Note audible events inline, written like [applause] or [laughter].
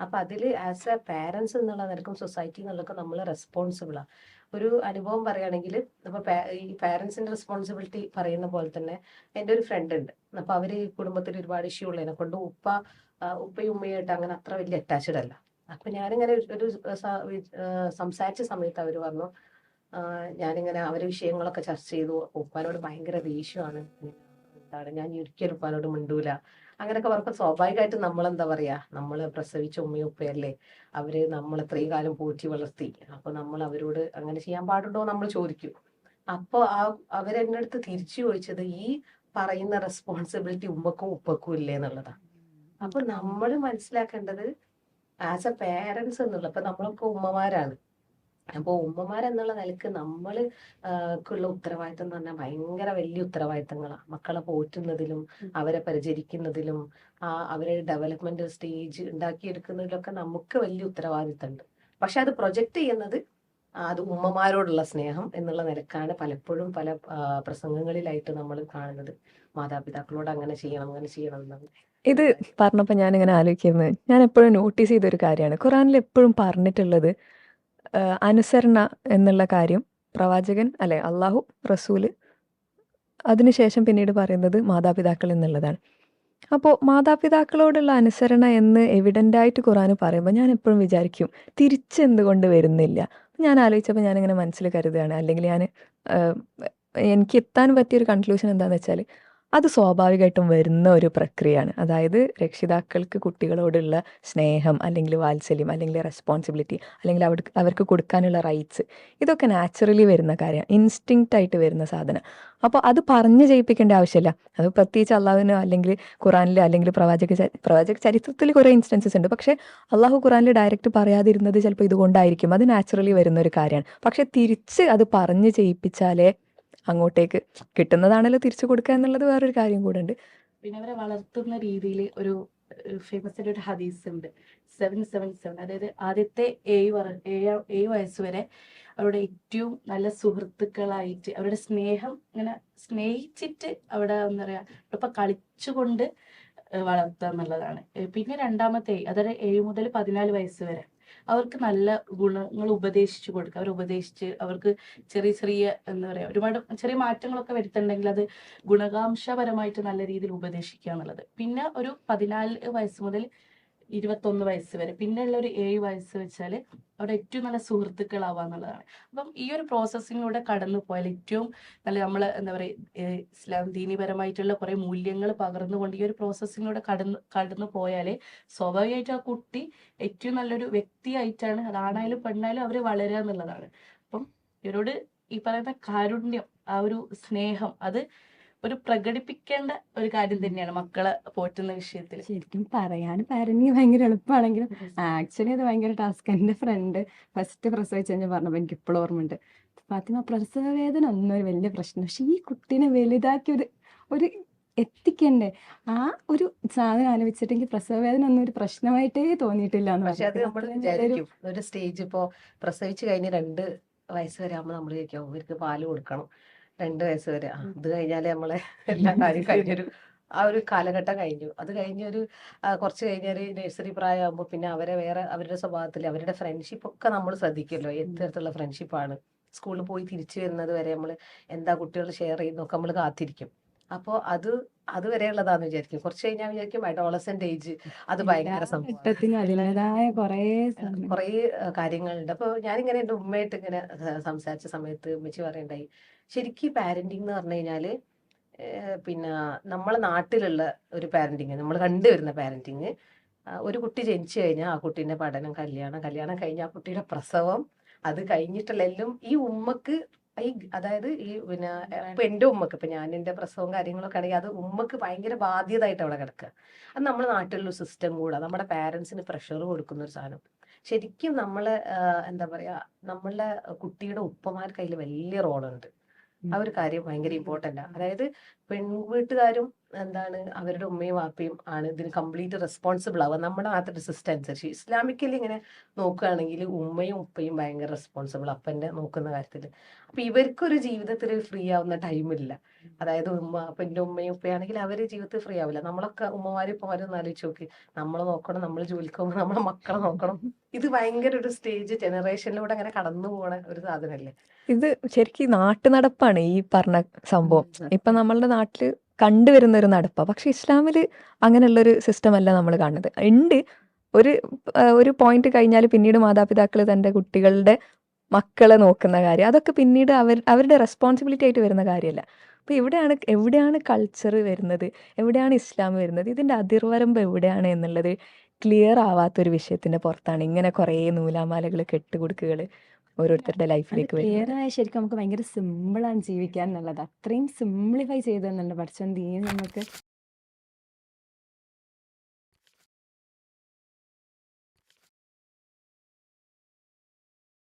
അപ്പൊ അതിൽ as A parents എന്നുള്ള നിലക്കും സൊസൈറ്റി എന്നുള്ളതൊക്കെ നമ്മൾ റെസ്പോൺസിബിളാണ് ഒരു അനുഭവം പറയുകയാണെങ്കിൽ ഇപ്പൊ ഈ പാരന്റ്സിന്റെ റെസ്പോൺസിബിലിറ്റി പറയുന്ന പോലെ തന്നെ എന്റെ ഒരു ഫ്രണ്ട് ഉണ്ട്. അപ്പൊ അവർ ഈ കുടുംബത്തിൽ ഒരുപാട് ഇഷ്യൂ ഉള്ളതിനെ കൊണ്ട് ഉപ്പ ഉപ്പയും ഉമ്മയായിട്ട് അങ്ങനെ അത്ര വലിയ അറ്റാച്ച്ഡ് അല്ല. അപ്പൊ ഞാനിങ്ങനെ ഒരു- സംസാരിച്ച സമയത്ത് അവർ പറഞ്ഞു ഞാനിങ്ങനെ അവരെ വിഷയങ്ങളൊക്കെ ചർച്ച ചെയ്തു. ഉപ്പാനോട് ഭയങ്കര ദേഷ്യമാണ്. എന്താണ്? ഞാൻ ഒരിക്കലും ഉപ്പാനോട് മിണ്ടൂല. അങ്ങനെയൊക്കെ പറഞ്ഞപ്പോൾ സ്വാഭാവികമായിട്ട് നമ്മൾ എന്താ പറയാ നമ്മൾ പ്രസവിച്ച ഉമ്മയും ഉപ്പയല്ലേ അവർ നമ്മൾ ഇത്രയും കാലം പോറ്റി വളർത്തി. അപ്പൊ നമ്മൾ അവരോട് അങ്ങനെ ചെയ്യാൻ പാടുണ്ടോ നമ്മൾ ചോദിക്കും. അപ്പോൾ ആ അവരെന്നെ അടുത്ത് തിരിച്ചു ചോദിച്ചത് ഈ പറയുന്ന റെസ്പോൺസിബിലിറ്റി ഉമ്മക്കും ഉപ്പക്കും ഇല്ലേ എന്നുള്ളതാണ് അപ്പൊ നമ്മൾ മനസ്സിലാക്കേണ്ടത് ആസ് എ പേരൻസ് എന്നുള്ള ഇപ്പൊ നമ്മളൊക്കെ ഉമ്മമാരാണ്. അപ്പൊ ഉമ്മമാരെന്നുള്ള നിലയ്ക്ക് നമ്മൾ ക്കുള്ള ഉത്തരവാദിത്തം എന്ന് പറഞ്ഞാൽ ഭയങ്കര വലിയ ഉത്തരവാദിത്തങ്ങളാണ് മക്കളെ പോറ്റുന്നതിലും അവരെ പരിചരിക്കുന്നതിലും ആ അവരെ ഡെവലപ്മെന്റ് സ്റ്റേജ് ഉണ്ടാക്കിയെടുക്കുന്നതിലൊക്കെ നമുക്ക് വലിയ ഉത്തരവാദിത്തമുണ്ട്. പക്ഷെ അത് പ്രൊജക്റ്റ് ചെയ്യുന്നത് അത് ഉമ്മമാരോടുള്ള സ്നേഹം എന്നുള്ള നിലക്കാണ് പലപ്പോഴും പല പ്രസംഗങ്ങളിലായിട്ട് നമ്മൾ കാണുന്നത്. മാതാപിതാക്കളോട് അങ്ങനെ ചെയ്യണം അങ്ങനെ ചെയ്യണം എന്നുള്ളത് ഇത് പറഞ്ഞപ്പോൾ ഇങ്ങനെ ആലോചിക്കുന്നത് ഞാൻ എപ്പോഴും നോട്ടീസ് ചെയ്തൊരു കാര്യമാണ്. ഖുറാനിൽ എപ്പോഴും പറഞ്ഞിട്ടുള്ളത് അനുസരണ എന്നുള്ള കാര്യം പ്രവാചകൻ അല്ലെ അള്ളാഹു റസൂൽ അതിനുശേഷം പിന്നീട് പറയുന്നത് മാതാപിതാക്കൾ എന്നുള്ളതാണ്. അപ്പോൾ മാതാപിതാക്കളോടുള്ള അനുസരണ എന്ന് എവിഡന്റായിട്ട് ഖുറാൻ പറയുമ്പോൾ ഞാൻ എപ്പോഴും വിചാരിക്കും തിരിച്ചെന്തുകൊണ്ട് വരുന്നില്ല. ഞാൻ ആലോചിച്ചപ്പോൾ ഞാനിങ്ങനെ മനസ്സിൽ കരുതുകയാണ്. അല്ലെങ്കിൽ ഞാൻ എനിക്ക് എത്താൻ പറ്റിയൊരു കൺക്ലൂഷൻ എന്താണെന്ന് വെച്ചാൽ അത് സ്വാഭാവികമായിട്ടും വരുന്ന ഒരു പ്രക്രിയയാണ്. അതായത് രക്ഷിതാക്കൾക്ക് കുട്ടികളോടുള്ള സ്നേഹം അല്ലെങ്കിൽ വാത്സല്യം അല്ലെങ്കിൽ റെസ്പോൺസിബിലിറ്റി അല്ലെങ്കിൽ അവർക്ക് കൊടുക്കാനുള്ള റൈറ്റ്സ് ഇതൊക്കെ നാച്ചുറലി വരുന്ന കാര്യമാണ്. ഇൻസ്റ്റിങ്ക്റ്റ് ആയിട്ട് വരുന്ന സാധനം. അപ്പോൾ അത് പറഞ്ഞു ചെയ്യിപ്പിക്കേണ്ട ആവശ്യമില്ല. അത് പ്രത്യേകിച്ച് അള്ളാഹുവിന് അല്ലെങ്കിൽ ഖുറാനിൽ അല്ലെങ്കിൽ പ്രവാചക പ്രവാചക ചരിത്രത്തിൽ കുറേ ഇൻസ്റ്റൻസസ് ഉണ്ട്. പക്ഷേ അള്ളാഹു ഖുറാനിൽ ഡയറക്റ്റ് പറയാതിരുന്നത് ചിലപ്പോൾ ഇതുകൊണ്ടായിരിക്കും. അത് നാച്ചുറലി വരുന്ന ഒരു കാര്യമാണ്. പക്ഷേ തിരിച്ച് അത് പറഞ്ഞു ചെയ്യിപ്പിച്ചാലേ അങ്ങോട്ടേക്ക് കിട്ടുന്നതാണല്ലോ തിരിച്ചു കൊടുക്കുക എന്നുള്ളത് വേറൊരു കാര്യം കൂടെ ഉണ്ട് പിന്നെ അവരെ വളർത്തുന്ന രീതിയിൽ ഒരു ഫേമസ് ആയിട്ട് ഒരു ഹദീസ് ഉണ്ട്. സെവൻ സെവൻ സെവൻ അതായത് ആദ്യത്തെ ഏഴ് ഏഴ് വയസ്സ് വരെ അവരുടെ ഏറ്റവും നല്ല സുഹൃത്തുക്കളായിട്ട് അവരുടെ സ്നേഹം ഇങ്ങനെ സ്നേഹിച്ചിട്ട് അവിടെ എന്താ പറയുക ഇപ്പൊ കളിച്ചുകൊണ്ട് വളർത്തുക എന്നുള്ളതാണ്. പിന്നെ രണ്ടാമത്തെ അതായത് ഏഴ് മുതൽ പതിനാല് വയസ്സ് വരെ. അവർക്ക് നല്ല ഗുണങ്ങൾ ഉപദേശിച്ചു കൊടുക്കുക. അവർ ഉപദേശിച്ച് അവർക്ക് ചെറിയ ചെറിയ എന്താ പറയുക ഒരുപാട് ചെറിയ മാറ്റങ്ങളൊക്കെ വരുത്തുന്നുണ്ടെങ്കിൽ അത് ഗുണകാംശപരമായിട്ട് നല്ല രീതിയിൽ ഉപദേശിക്കുക എന്നുള്ളത്. പിന്നെ ഒരു പതിനാല് വയസ്സ് മുതൽ ഇരുപത്തൊന്ന് വയസ്സ് വരെ. പിന്നെയുള്ള ഒരു ഏഴ് വയസ്സ് വെച്ചാൽ അവിടെ ഏറ്റവും നല്ല സുഹൃത്തുക്കളാവുക എന്നുള്ളതാണ്. അപ്പം ഈ ഒരു പ്രോസസ്സിങ്ങിലൂടെ കടന്നു പോയാൽ ഏറ്റവും നല്ല നമ്മൾ എന്താ പറയുക ഇസ്ലാം ദീനിപരമായിട്ടുള്ള കുറേ മൂല്യങ്ങൾ പകർന്നുകൊണ്ട് ഈ ഒരു പ്രോസസ്സിങ്ങിലൂടെ കടന്നു കടന്നു പോയാൽ സ്വാഭാവികമായിട്ടും ആ കുട്ടി ഏറ്റവും നല്ലൊരു വ്യക്തിയായിട്ടാണ് അതാണായാലും പെണ്ണായാലും അവർ വളരുക എന്നുള്ളതാണ്. അപ്പം ഇവരോട് ഈ പറയുന്ന കാരുണ്യം ആ ഒരു സ്നേഹം അത് ഒരു പ്രകടിപ്പിക്കേണ്ട ഒരു കാര്യം തന്നെയാണ് മക്കളെ പോറ്റുന്ന വിഷയത്തിൽ ശരിക്കും പറയാൻ പാരന്റിങ് ഭയങ്കര എളുപ്പമാണെങ്കിലും ആക്ച്വലി അത് ഭയങ്കര ടാസ്ക് എന്റെ ഫ്രണ്ട് ഫസ്റ്റ് പ്രസവിച്ച് കഴിഞ്ഞാൽ പറഞ്ഞപ്പോൾ എനിക്ക് ഇപ്പോഴും ഓർമ്മയുണ്ട്. ഫാത്തിമ പ്രസവ വേദന ഒന്നും ഒരു വലിയ പ്രശ്നം പക്ഷെ ഈ കുട്ടീനെ വലുതാക്കി ഒരു ഒരു എത്തിക്കണ്ടേ? ആ ഒരു സാധനം ആലോചിച്ചിട്ട് എനിക്ക് പ്രസവ വേദന ഒന്നും ഒരു പ്രശ്നമായിട്ടേ തോന്നിയിട്ടില്ല എന്ന് പക്ഷെ അത് നമ്മൾ വിചാരിക്കും. ഒരു സ്റ്റേജ് ഇപ്പോ പ്രസവിച്ച് കഴിഞ്ഞ് രണ്ട് വയസ്സ് വരെ ആകുമ്പോൾ നമ്മൾ ചോദിക്കും ഇവർക്ക് പാൽ കൊടുക്കണം. രണ്ട് വയസ്സ് വരെ. അത് കഴിഞ്ഞാലേ നമ്മളെ [laughs] എല്ലാ കാര്യം കഴിഞ്ഞൊരു ആ ഒരു കാലഘട്ടം കഴിഞ്ഞു. അത് കഴിഞ്ഞൊരു കുറച്ച് കഴിഞ്ഞൊരു നഴ്സറി പ്രായമാകുമ്പോൾ പിന്നെ അവരെ വേറെ അവരുടെ സ്വഭാവത്തിൽ അവരുടെ ഫ്രണ്ട്ഷിപ്പ് ഒക്കെ നമ്മൾ ശ്രദ്ധിക്കല്ലോ. എന്ത് തരത്തിലുള്ള ഫ്രണ്ട്ഷിപ്പാണ് സ്കൂളിൽ പോയി തിരിച്ചു വരുന്നത് വരെ നമ്മൾ എന്താ കുട്ടികൾ ഷെയർ ചെയ്യുന്നൊക്കെ നമ്മൾ കാത്തിരിക്കും. അപ്പോൾ അത് അതുവരെയുള്ളതാന്ന് വിചാരിക്കും. കുറച്ച് കഴിഞ്ഞാൽ വിചാരിക്കും അഡോളസെന്റ് ഏജ് അത് ഭയങ്കര അതിന്റെതായ കുറേ കുറേ കാര്യങ്ങളുണ്ട്. അപ്പോൾ ഞാനിങ്ങനെ എന്റെ ഉമ്മയായിട്ട് ഇങ്ങനെ സംസാരിച്ച സമയത്ത് ഉമ്മച്ചി പറയണ്ടായി ശരിക്കും പാരന്റിങ് എന്ന് പറഞ്ഞു കഴിഞ്ഞാൽ പിന്നെ നമ്മളെ നാട്ടിലുള്ള ഒരു പാരന്റിങ് നമ്മൾ കണ്ടുവരുന്ന പാരന്റിങ് ഒരു കുട്ടി ജനിച്ചു കഴിഞ്ഞാൽ ആ കുട്ടീന്റെ പഠനം കല്യാണം കല്യാണം കഴിഞ്ഞാൽ ആ കുട്ടിയുടെ പ്രസവം അത് കഴിഞ്ഞിട്ടുള്ള എല്ലാം ഈ ഉമ്മക്ക് ഈ അതായത് ഈ പിന്നെ ഇപ്പൊ എന്റെ ഉമ്മക്ക് ഇപ്പൊ ഞാൻ എന്റെ പ്രസവവും കാര്യങ്ങളൊക്കെ ആണെങ്കിൽ അത് ഉമ്മക്ക് ഭയങ്കര ബാധ്യതയായിട്ട് അവിടെ കിടക്കുക. അത് നമ്മുടെ നാട്ടിലുള്ള സിസ്റ്റം കൂടെ. നമ്മുടെ പാരന്റ്സിന് പ്രഷർ കൊടുക്കുന്ന ഒരു സാധനം. ശരിക്കും നമ്മളെ എന്താ പറയാ നമ്മളെ കുട്ടിയുടെ ഉപ്പമാർക്ക് അതിൽ വലിയ റോളുണ്ട് ആ ഒരു കാര്യം ഭയങ്കര ഇമ്പോർട്ടന്റ് ആണ് അതായത് പെൺവീട്ടുകാരും എന്താണ് അവരുടെ ഉമ്മയും വാപ്പയും ആണ് ഇതിന് കംപ്ലീറ്റ് റെസ്പോൺസിബിൾ ആവുക. നമ്മുടെ നാട്ടിലെ സിസ്റ്റം അനുസരിച്ച് ഇസ്ലാമിക്കലി ഇങ്ങനെ നോക്കുകയാണെങ്കിൽ ഉമ്മയും ഉപ്പയും ഭയങ്കര റെസ്പോൺസിബിൾ അപ്പന്റെ നോക്കുന്ന കാര്യത്തിൽ അപ്പം ഇവർക്കൊരു ജീവിതത്തിൽ ഫ്രീ ആവുന്ന ടൈമില്ല അതായത് ഉമ്മ അപ്പന്റെ ഉമ്മയും ഉപ്പയാണെങ്കിൽ അവർ ജീവിതത്തിൽ ഫ്രീ ആവില്ല. നമ്മളൊക്കെ ഉമ്മമാരും ഉപ്പമാരും ഒന്ന് ആലോചിച്ച് നോക്കി. നമ്മൾ നോക്കണം നമ്മൾ ജോലിക്ക് പോകുമ്പോൾ നമ്മളെ മക്കളെ നോക്കണം. ഇത് ഭയങ്കര ഒരു സ്റ്റേജ് ജനറേഷനിലൂടെ അങ്ങനെ കടന്നു പോണ ഒരു സാധനമല്ലേ ഇത് ശരിക്കും നാട്ടു നടപ്പാണ് ഈ പറഞ്ഞ സംഭവം. ഇപ്പൊ നമ്മളുടെ നാട്ടിൽ കണ്ടുവരുന്ന ഒരു നടപ്പാണ് പക്ഷെ ഇസ്ലാമിൽ അങ്ങനെയുള്ളൊരു സിസ്റ്റം അല്ല നമ്മൾ കാണുന്നത്. ഉണ്ട് ഒരു ഒരു പോയിന്റ് കഴിഞ്ഞാൽ പിന്നീട് മാതാപിതാക്കൾ തന്റെ കുട്ടികളുടെ മക്കളെ നോക്കുന്ന കാര്യം. അതൊക്കെ പിന്നീട് അവർ അവരുടെ റെസ്പോൺസിബിലിറ്റി ആയിട്ട് വരുന്ന കാര്യമല്ല അപ്പോൾ എവിടെയാണ് എവിടെയാണ് കൾച്ചർ വരുന്നത്? എവിടെയാണ് ഇസ്ലാം വരുന്നത്? ഇതിന്റെ അതിർവരമ്പ് എവിടെയാണ് എന്നുള്ളത് ക്ലിയർ ആവാത്തൊരു വിഷയത്തിന്റെ പുറത്താണ്. ഇങ്ങനെ കുറേ നൂലാമാലകൾ കെട്ടുകൊടുക്കുകൾ ഓരോരുത്തരുടെ ലൈഫിലേക്ക് വരുന്നത്. ക്ലിയർ ആയ ശരിക്കും നമുക്ക് ഭയങ്കര സിമ്പിളാണ് ജീവിക്കാൻ എന്നുള്ളത്. അത്രയും സിംപ്ലിഫൈ ചെയ്തെന്നുണ്ട് പഠിച്ചോൻ ദീൻ നമുക്ക്